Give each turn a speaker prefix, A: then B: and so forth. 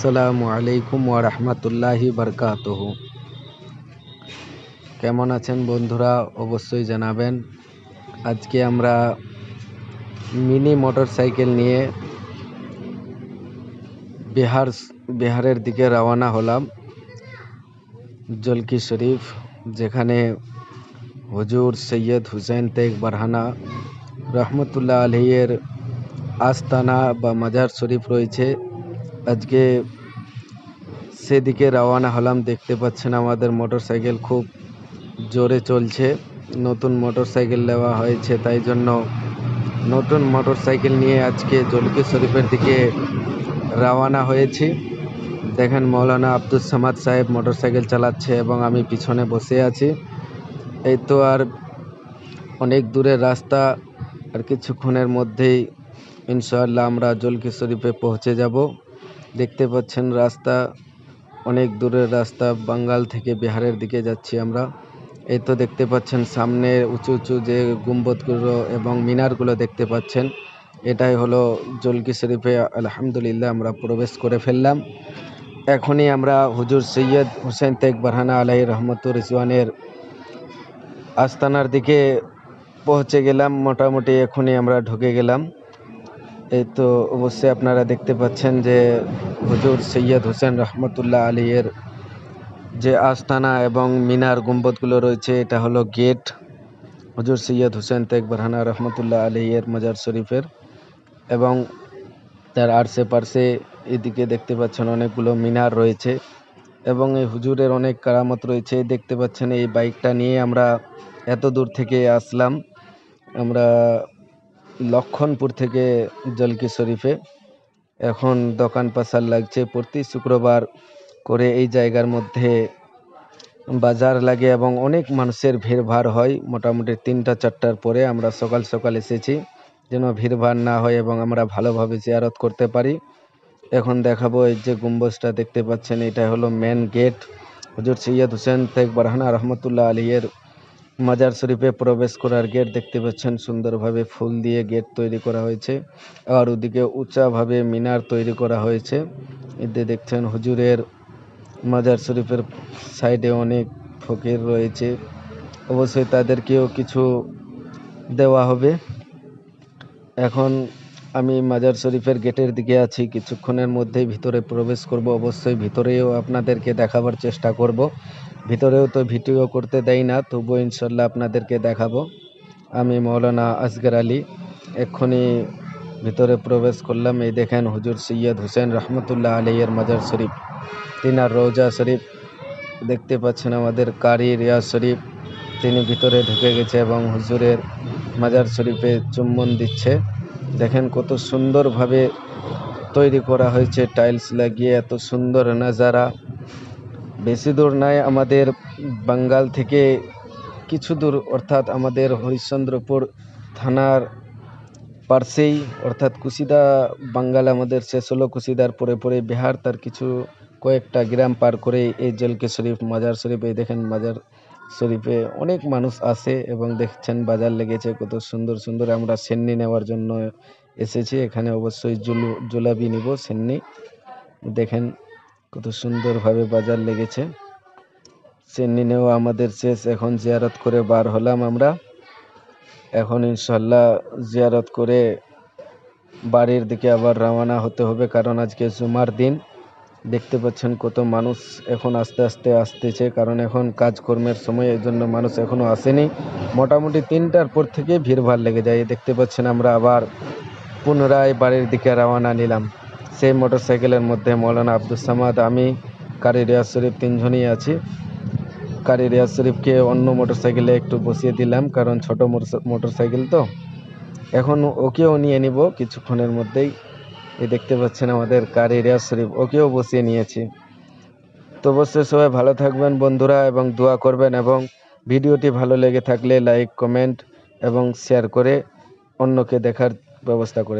A: আসসালামু আলাইকুম ওয়া রাহমাতুল্লাহি বারকাতুহু। কেমন আছেন বন্ধুরা? অবশ্যই জানাবেন। আজকে আমরা মিনি মোটরসাইকেল নিয়ে বিহার, বিহারের দিকে রওনা হলাম, জলকি শরীফ, যেখানে হুজুর সৈয়দ হুসেন তেগ বারহানা রহমতুল্লাহ আলহিয়ের আস্তানা বা মাজার শরীফ রয়েছে। আজকে সেদিকে রওনা হলাম। দেখতে পাচ্ছেন আমাদের মোটর সাইকেল খুব জোরে চলছে। নতুন মোটর সাইকেল নেওয়া হয়েছে, তাই জন্য নতুন মোটর সাইকেল নিয়ে আজকে জলকি শরীফের দিকে রওনা হয়েছি। দেখেন মৌলানা আব্দুল সামাদ সাহেব মোটর সাইকেল চালাচ্ছে এবং আমি পিছনে বসে আছি। এই তো আর অনেক দূরের রাস্তা, আর কিছুক্ষণের মধ্যেই ইনশাআল্লাহ আমরা জলকি শরীফে পৌঁছে যাব। দেখতে পাচ্ছেন রাস্তা, অনেক দূরের রাস্তা, বাঙ্গাল থেকে বিহারের দিকে যাচ্ছি আমরা। এই তো দেখতে পাচ্ছেন সামনে উঁচু উঁচু যে গুম্বদগুলো এবং মিনারগুলো দেখতে পাচ্ছেন। এটাই হলো জলকি শরীফে আলহামদুলিল্লাহ আমরা প্রবেশ করে ফেললাম। এখনই আমরা হুজুর সৈয়দ হুসেন তেক বারহানা আলাহি রহমতুর রিজওয়ানের আস্তানার দিকে পৌঁছে গেলাম। মোটামুটি এখনই আমরা ঢুকে গেলাম। এই তো অবশ্যই আপনারা দেখতে পাচ্ছেন যে হুজুর সৈয়দ হোসেন রহমতুল্লাহ আলীর যে আস্তানা এবং মিনার গুম্বদগুলো রয়েছে, এটা হলো গেট। হুজুর সৈয়দ হোসেন তেগ বরহানা রহমতুল্লাহ আলীর মাজার শরীফের এবং তার আরশে পার্শ্বে এদিকে দেখতে পাচ্ছেন অনেকগুলো মিনার রয়েছে এবং এই হুজুরের অনেক কারামত রয়েছে। দেখতে পাচ্ছেন এই বাইকটা নিয়ে আমরা এত দূর থেকে আসলাম। আমরা লক্ষণপুর থেকে জলকি শরীফে। এখন দোকান পাশার লাগছে। প্রতি শুক্রবার করে এই জায়গার মধ্যে বাজার লাগে এবং অনেক মানুষের ভিড়ভাড় হয়। মোটামুটি তিনটা, চারটার পরে আমরা সকাল সকাল এসেছি যেন ভিড়ভাড় না হয় এবং আমরা ভালোভাবে জিয়ারত করতে পারি। এখন দেখাবো এই যে গম্বুজটা দেখতে পাচ্ছেন, এটা হলো মেন গেট হজরত সৈয়দ হুসেন তেগ বারহানা রহমতুল্লাহ আলীর মাজার শরীফে প্রবেশ করার গেট দেখতে পাচ্ছেন। সুন্দরভাবে ফুল দিয়ে গেট তৈরি করা হয়েছে আর ওদিকে উঁচাভাবে মিনার তৈরি করা হয়েছে। এতে দেখছেন হুজুরের মাজার শরীফের সাইডে অনেক ফকির রয়েছে। অবশ্যই তাদেরকেও কিছু দেওয়া হবে। এখন আমি মাজার শরীফের গেটের দিকে আছি। কিছুক্ষণের মধ্যেই ভিতরে প্রবেশ করব। অবশ্যই ভিতরেও আপনাদেরকে দেখাবার চেষ্টা করব। ভিতরেও তো ভিডিও করতে দেয় না, তবুও ইনশাল্লাহ আপনাদেরকে দেখাবো। আমি মৌলানা আসগর আলী, এক্ষুনি ভিতরে প্রবেশ করলাম। এই দেখেন হুজুর সৈয়দ হুসেন রহমতুল্লাহ আলিয়ের মাজার শরীফ। তিনার রোজা শরীফ, দেখতে পাচ্ছেন আমাদের কারি রিয়াজ শরীফ। তিনি ভিতরে ঢুকে গেছে এবং হুজুরের মাজার শরীফে চুম্বন দিচ্ছে। দেখেন কত সুন্দরভাবে তৈরি করা হয়েছে টাইলস লাগিয়ে, এত সুন্দর নাজারা। বেশি দূর নাই আমাদের বাঙ্গাল থেকে কিছু দূর, অর্থাৎ আমাদের হরিশ্চন্দ্রপুর থানার পার্শ্বেই, অর্থাৎ কুশিদা বাঙ্গাল আমাদের শেষ হলো। কুশিদার পরে পরে বিহার, তার কিছু কয়েকটা গ্রাম পার করে এই জলকে শরীফ মাজার শরীফ, এই দেখেন মাজার শরীফে অনেক মানুষ আসে এবং দেখছেন বাজার লেগেছে, কত সুন্দর সুন্দর আমরা সেন্নি নেওয়ার জন্য এসেছি। এখানে অবশ্যই জুলু, জুলাবি নিব, সেন্নি। দেখেন কত সুন্দরভাবে বাজার লেগেছে। সেন্নি নেওয়া আমাদের শেষ, এখন জিয়ারত করে বার হলাম আমরা। এখন ইনশাল্লাহ জিয়ারত করে বাড়ির দিকে আবার রওনা হতে হবে, কারণ আজকে জুমার দিন। দেখতে পাচ্ছেন কত মানুষ এখন আস্তে আস্তে আসতেছে, কারণ এখন কাজকর্মের সময়, এই জন্য মানুষ এখনও আসেনি। মোটামুটি তিনটার পর থেকে ভিড়ভাড় লেগে যায়। দেখতে পাচ্ছেন আমরা আবার পুনরায় বাড়ির দিকে রওনা নিলাম। সেই মোটর সাইকেলের মধ্যে মৌলানা আব্দুল সামাদ, আমি, কারি রিয়াজ শরীফ তিনজনই আছি। কারি রিয়াজ শরীফকে অন্য মোটর সাইকেলে একটু বসিয়ে দিলাম, কারণ ছোট মোটর সাইকেল তো। এখন ওকেও নিয়ে নিব, কিছুক্ষণের মধ্যেই। এই দেখতে পাচ্ছেন আমাদের কারি রিয়াজ শরীফ। ওকেও বসিয়ে নিয়েছি। তো অবশ্যই সবাই ভালো থাকবেন বন্ধুরা এবং দোয়া করবেন এবং ভিডিওটি ভালো লেগে থাকলে লাইক, কমেন্ট এবং শেয়ার করে অন্যকে দেখার ব্যবস্থা করে